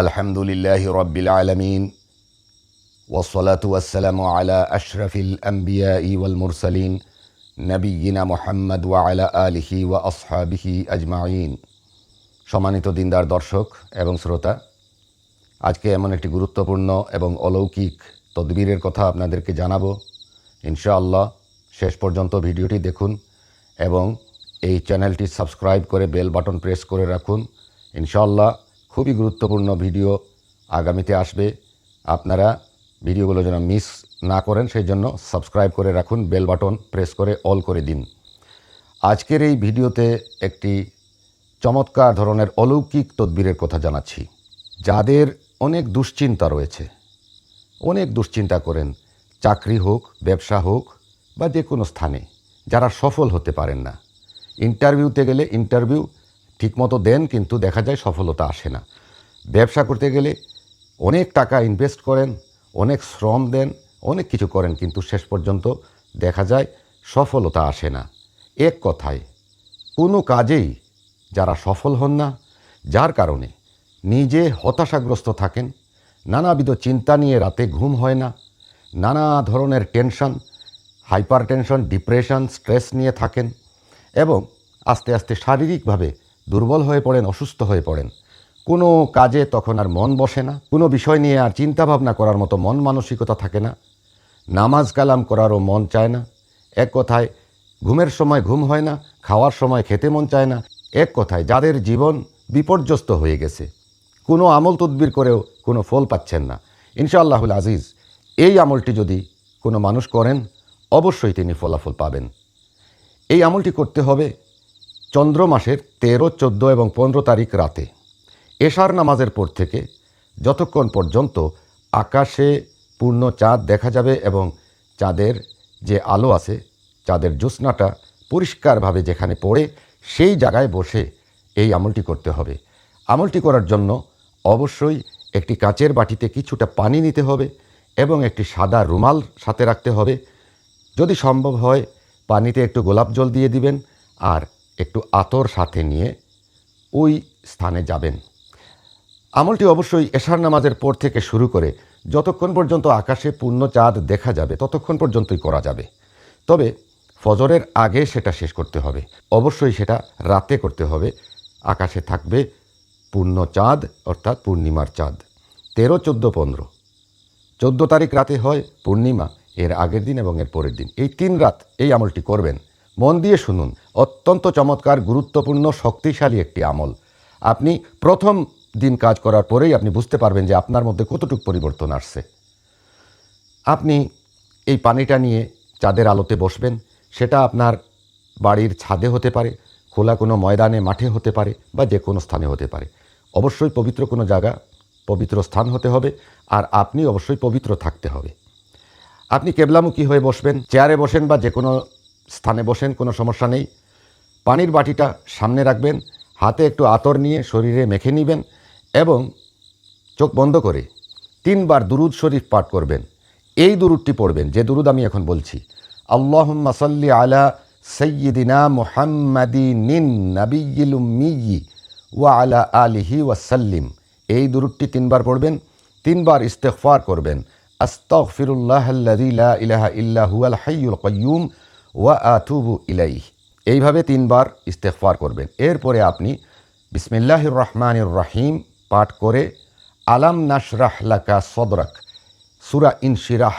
আলহামদুলিল্লাহ রব্বিল আলমিন ওসলাত ওয়াসালাম আলা আশরফিল আম্বিয়া ইউল মুরসালিন নবীনা মোহাম্মদ ওয়ালা আলহি ওয়া আসহাবিহি আজমাইন। সম্মানিত দিনদার দর্শক এবং শ্রোতা, আজকে এমন একটি গুরুত্বপূর্ণ এবং অলৌকিক তদবিরের কথা আপনাদেরকে জানাব। ইনশাআল্লাহ শেষ পর্যন্ত ভিডিওটি দেখুন এবং এই চ্যানেলটি সাবস্ক্রাইব করে বেল বাটন প্রেস করে রাখুন। ইনশাআল্লাহ খুবই গুরুত্বপূর্ণ ভিডিও আগামীতে আসবে। আপনারা ভিডিওগুলো যেন মিস না করেন, সেই জন্য সাবস্ক্রাইব করে রাখুন, বেল বাটন প্রেস করে অল করে দিন। আজকের এই ভিডিওতে একটি চমৎকার ধরনের অলৌকিক তদবিরের কথা জানাচ্ছি। যাদের অনেক দুশ্চিন্তা রয়েছে, অনেক দুশ্চিন্তা করেন, চাকরি হোক, ব্যবসা হোক, বা যে কোনো স্থানে, যারা সফল হতে পারেন না। ইন্টারভিউতে গেলে ইন্টারভিউ ঠিকমতো দেন কিন্তু দেখা যায় সফলতা আসে না। ব্যবসা করতে গেলে অনেক টাকা ইনভেস্ট করেন, অনেক শ্রম দেন, অনেক কিছু করেন কিন্তু শেষ পর্যন্ত দেখা যায় সফলতা আসে না। এক কথায়, কোনো কাজেই যারা সফল হন না, যার কারণে নিজে হতাশাগ্রস্ত থাকেন, নানাবিধ চিন্তা নিয়ে রাতে ঘুম হয় না, নানা ধরনের tension hypertension depression, stress নিয়ে থাকেন এবং আস্তে আস্তে শারীরিকভাবে দুর্বল হয়ে পড়েন, অসুস্থ হয়ে পড়েন। কোনো কাজে তখন আর মন বসে না। কোনো বিষয় নিয়ে আর চিন্তা ভাবনা করার মতো মন মানসিকতা থাকে না। নামাজ কালাম করারও মন চায় না। এক কথায়, ঘুমের সময় ঘুম হয় না, খাওয়ার সময় খেতে মন চায় না। এক কথায়, যাদের জীবন বিপর্যস্ত হয়ে গেছে, কোনো আমল তদবির করেও কোনো ফল পাচ্ছেন না। ইনশাআল্লাহুল আজিজ, এই আমলটি যদি কোনো মানুষ করেন, অবশ্যই তিনি ফলাফল পাবেন। এই আমলটি করতে হবে চন্দ্র মাসের তেরো, চোদ্দ এবং পনেরো তারিখ রাতে। এশার নামাজের পর থেকে যতক্ষণ পর্যন্ত আকাশে পূর্ণ চাঁদ দেখা যাবে এবং চাঁদের যে আলো আছে, চাঁদের জ্যোৎস্নাটা পরিষ্কারভাবে যেখানে পড়ে, সেই জায়গায় বসে এই আমলটি করতে হবে। আমলটি করার জন্য অবশ্যই একটি কাচের বাটিতে কিছুটা পানি নিতে হবে এবং একটি সাদা রুমাল সাথে রাখতে হবে। যদি সম্ভব হয়, পানিতে একটু গোলাপ জল দিয়ে দিবেন। আর একটু আতর সাথে নিয়ে ওই স্থানে যাবেন। আমলটি অবশ্যই এশার নামাজের পর থেকে শুরু করে যতক্ষণ পর্যন্ত আকাশে পূর্ণ চাঁদ দেখা যাবে, ততক্ষণ পর্যন্তই করা যাবে। তবে ফজরের আগে সেটা শেষ করতে হবে। অবশ্যই সেটা রাতে করতে হবে। আকাশে থাকবে পূর্ণ চাঁদ, অর্থাৎ পূর্ণিমার চাঁদ। তেরো, চোদ্দ, পনেরো। চোদ্দ তারিখ রাতে হয় পূর্ণিমা, এর আগের দিন এবং এর পরের দিন। এই তিন রাত এই আমলটি করবেন। মন দিয়ে শুনুন। অত্যন্ত চমৎকার, গুরুত্বপূর্ণ, শক্তিশালী একটি আমল। আপনি প্রথম দিন কাজ করার পরেই আপনি বুঝতে পারবেন যে আপনার মধ্যে কতটুকু পরিবর্তন আসছে। আপনি এই পানিটা নিয়ে চাঁদের আলোতে বসবেন। সেটা আপনার বাড়ির ছাদে হতে পারে, খোলা কোনো ময়দানে, মাঠে হতে পারে বা যে কোনো স্থানে হতে পারে। অবশ্যই পবিত্র কোনো জায়গা, পবিত্র স্থান হতে হবে আর আপনি অবশ্যই পবিত্র থাকতে হবে। আপনি কেবলামুখী হয়ে বসবেন, চেয়ারে বসেন বা যে কোনো স্থানে বসেন, কোনো সমস্যা নেই। পানির বাটিটা সামনে রাখবেন, হাতে একটু আতর নিয়ে শরীরে মেখে নেবেন এবং চোখ বন্ধ করে তিনবার দুরুদ শরীফ পাঠ করবেন। এই দুরুদটি পড়বেন, যে দুরুদ আমি এখন বলছি। আল্লাহ সাল্লি আলা সৈয়দিনা মুহাম্মাদি নিন নবীল উম্মিয়ি ওয়া আলা আলিহি ওয়াসাল্লিম এই দুরুদটি তিনবার পড়বেন, তিনবার ইস্তেগফার করবেন। আস্তাগফিরুল্লাহ আল্লাযী লা ইলাহা ইল্লা হুয়াল হাইয়ুল কাইয়্যুম ওয়া আতুবু ইলাইহি এইভাবে তিনবার ইস্তেগফার করবেন এরপরে আপনি বিসমিল্লাহির রহমানির রহিম পাঠ করে আলাম নাশরাহ লাকা সদরাক সূরা ইনশিরাহ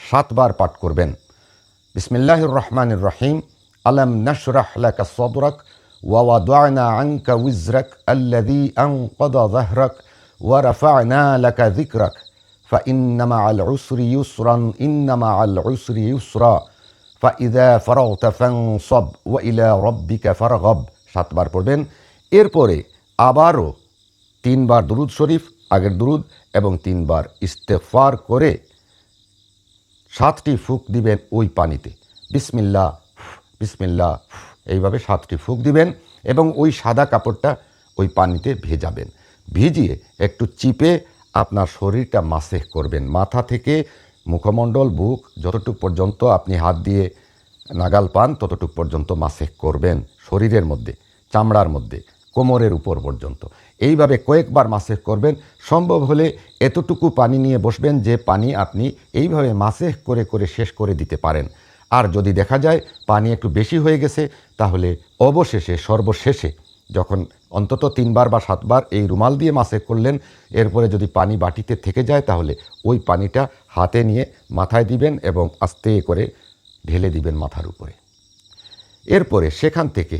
সাতবার পাঠ করবেন বিসমিল্লাহির রহমানির রহিম আলাম নাশরাহ লাকা সদরাক ووضعنا عنك وزرك الذي أنقض ظهرك ورفعنا لك ذكرك فإن مع العسر يسرا إن مع العسر يسرا ফাইদা ফরাও তাফাং সব ও ইলা রব্বিকা ফারগব সাতবার পড়বেন। এরপরে আবারও তিনবার দুরুদ শরীফ, আগের দুরুদ এবং তিনবার ইস্তেফার করে সাতটি ফুক দিবেন ওই পানিতে। বিসমিল্লা বিসমিল্লা এইভাবে সাতটি ফুক দিবেন এবং ওই সাদা কাপড়টা ওই পানিতে ভেজাবেন। ভিজিয়ে একটু চিপে আপনার শরীরটা মাসেহ করবেন। মাথা থেকে মুখমণ্ডল, বুক, যতটুক পর্যন্ত আপনি হাত দিয়ে নাগাল পান, ততটুক পর্যন্ত মাসেক করবেন শরীরের মধ্যে, চামড়ার মধ্যে, কোমরের উপর পর্যন্ত। এইভাবে কয়েকবার মাসেক করবেন, সম্ভব হলে এতটুকু পানি নিয়ে বসবেন যে পানি আপনি এইভাবে মাসেহ করে করে শেষ করে দিতে পারেন। আর যদি দেখা যায় পানি একটু বেশি হয়ে গেছে, তাহলে অবশেষে, সর্বশেষে যখন অন্তত তিনবার বা সাতবার এই রুমাল দিয়ে মাসে করলেন। এরপরে যদি পানি বাটিতে থেকে যায়, তাহলে ওই পানিটা হাতে নিয়ে মাথায় দিবেন এবং আস্তে করে ঢেলে দিবেন মাথার উপরে। এরপরে সেখান থেকে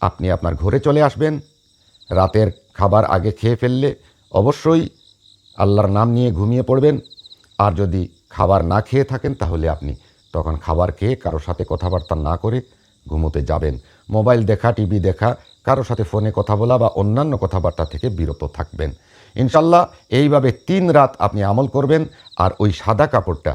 আপনি আপনার ঘরে চলে আসবেন। রাতের খাবার আগে খেয়ে ফেললে অবশ্যই আল্লাহর নাম নিয়ে ঘুমিয়ে পড়বেন। আর যদি খাবার না খেয়ে থাকেন, তাহলে আপনি তখন খাবার খেয়ে কারোর সাথে কথাবার্তা না করে ঘুমোতে যাবেন। মোবাইল দেখা, টিভি দেখা কারোর সাথে ফোনে কথা বলা বা অন্যান্য কথাবার্তা থেকে বিরত থাকবেন। ইনশাল্লাহ এইভাবে তিন রাত আপনি আমল করবেন আর ওই সাদা কাপড়টা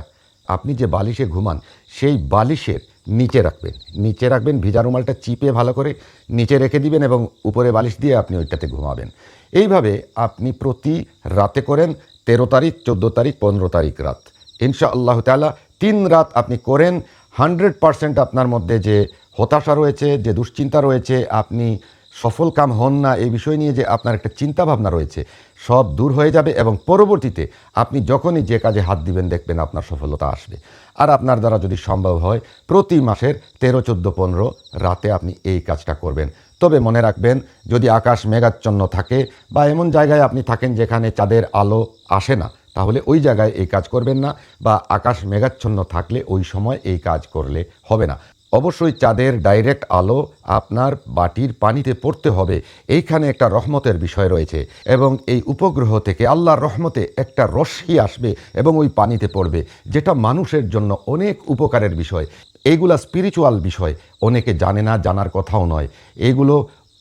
আপনি যে বালিশে ঘুমান, সেই বালিশের নিচে রাখবেন। নিচে রাখবেন, ভিজা রুমালটা চিপে ভালো করে নিচে রেখে দিবেন এবং উপরে বালিশ দিয়ে আপনি ওইটাতে ঘুমাবেন। এইভাবে আপনি প্রতি রাতে করেন তেরো তারিখ, চোদ্দ তারিখ, পনেরো তারিখ রাত। ইনশা আল্লাহ তালা তিন রাত আপনি করেন, হান্ড্রেড পারসেন্ট আপনার মধ্যে যে হতাশা রয়েছে, যে দুশ্চিন্তা রয়েছে, আপনি সফল কাম হন না এই বিষয় নিয়ে যে আপনার একটা চিন্তা ভাবনা রয়েছে, সব দূর হয়ে যাবে এবং পরবর্তীতে আপনি যখনই যে কাজে হাত দিবেন দেখবেন আপনার সফলতা আসবে। আর আপনার দ্বারা যদি সম্ভব হয়, প্রতি মাসের তেরো, চোদ্দ, পনেরো রাতে আপনি এই কাজটা করবেন। তবে মনে রাখবেন, যদি আকাশ মেঘাচ্ছন্ন থাকে বা এমন জায়গায় আপনি থাকেন যেখানে চাঁদের আলো আসে না, তাহলে ওই জায়গায় এই কাজ করবেন না বা আকাশ মেঘাচ্ছন্ন থাকলে ওই সময় এই কাজ করলে হবে না। অবশ্যই চাঁদের ডাইরেক্ট আলো আপনার বাটির পানিতে পড়তে হবে। এইখানে একটা রহমতের বিষয় রয়েছে এবং এই উপগ্রহ থেকে আল্লাহর রহমতে একটা রশ্মি আসবে এবং ওই পানিতে পড়বে, যেটা মানুষের জন্য অনেক উপকারের বিষয়। এইগুলা স্পিরিচুয়াল বিষয়, অনেকে জানে না, জানার কথাও নয়। এগুলো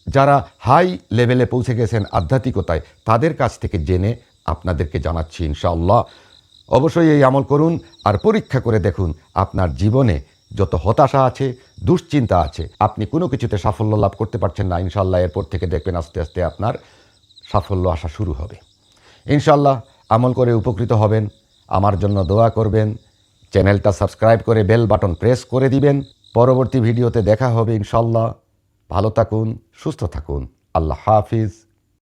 যারা হাই লেভেলে পৌঁছে গেছেন আধ্যাত্মিকতায়, তাদের কাছ থেকে জেনে আপনাদেরকে জানাচ্ছি ইনশাআল্লাহ। অবশ্যই এই আমল করুন আর পরীক্ষা করে দেখুন আপনার জীবনে যত হতাশা আছে, দুশ্চিন্তা আছে, আপনি কোনো কিছুতে সাফল্য লাভ করতে পারছেন না ইনশাল্লাহ এরপর থেকে দেখবেন আস্তে আস্তে আপনার সাফল্য আসা শুরু হবে। ইনশাল্লাহ আমল করে উপকৃত হবেন, আমার জন্য দোয়া করবেন, চ্যানেলটা সাবস্ক্রাইব করে বেল বাটন প্রেস করে দিবেন, পরবর্তী ভিডিওতে দেখা হবে ইনশাল্লাহ ভালো থাকুন, সুস্থ থাকুন। আল্লাহ হাফিজ।